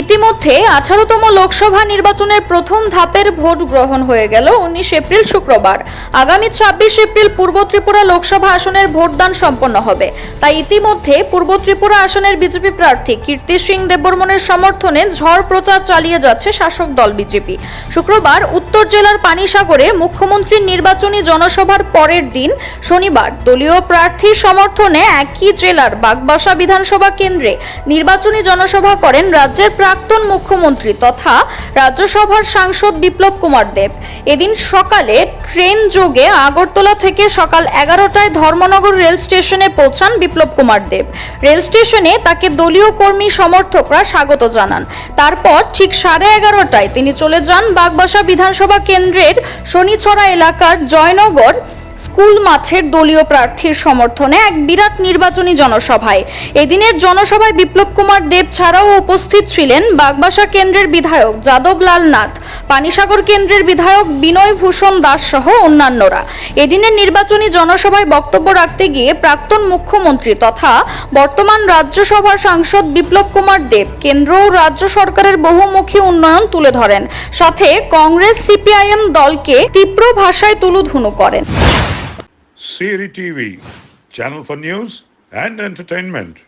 ইতিমধ্যে আঠারোতম লোকসভা নির্বাচনের প্রথম ধাপের ভোট গ্রহণ হয়ে গেল উনিশ এপ্রিল শুক্রবার। আগামী ছাব্বিশ এপ্রিল পূর্ব ত্রিপুরা লোকসভা আসনের ভোটদান সম্পন্ন হবে। তাই ইতিমধ্যে পূর্ব ত্রিপুরা আসনের বিজেপি প্রার্থী কীর্তি সিং দেববর্মনের সমর্থনে ঝড় প্রচার চালিয়ে যাচ্ছে শাসক দল বিজেপি। শুক্রবার উত্তর জেলার পানিসাগরে মুখ্যমন্ত্রীর নির্বাচনী জনসভার পরের দিন শনিবার দলীয় প্রার্থীর সমর্থনে একই জেলার বাগবাসা বিধানসভা কেন্দ্রে নির্বাচনী জনসভা করেন রাজ্যের প্রাক্তন মুখ্যমন্ত্রী তথা রাজ্যসভার সাংসদ বিপ্লব কুমার দেব। এদিন সকালে ট্রেন যোগে আগরতলা থেকে সকাল এগারোটায় ধর্মনগর রেল স্টেশনে পৌঁছান বিপ্লব কুমার দেব। রেল স্টেশনে তাকে দলীয় কর্মী সমর্থকরা স্বাগত জানান। তারপর ঠিক সাড়ে এগারোটায় তিনি চলে যান বাগবাসা বিধানসভা কেন্দ্রের শনিছড়া এলাকার জয়নগর স্কুল মাঠের দলীয় প্রার্থীর সমর্থনে এক বিরাট নির্বাচনী জনসভায়। এদিনের জনসভায় বিপ্লব কুমার দেব ছাড়াও উপস্থিত ছিলেন বাগবাসা কেন্দ্রের বিধায়ক যাদব লাল নাথ, পানিসাগর কেন্দ্রের বিধায়ক বিনয় ভূষণ দাস সহ অন্যান্যরা। এদিনের নির্বাচনী জনসভায় বক্তব্য রাখতে গিয়ে প্রাক্তন মুখ্যমন্ত্রী তথা বর্তমান রাজ্যসভার সাংসদ বিপ্লব কুমার দেব কেন্দ্র ও রাজ্য সরকারের বহুমুখী উন্নয়ন তুলে ধরেন। সাথে কংগ্রেস সিপিআইএম দলকে তীব্র ভাষায় তুলুধুনু করেন। Siri TV, channel for news and entertainment.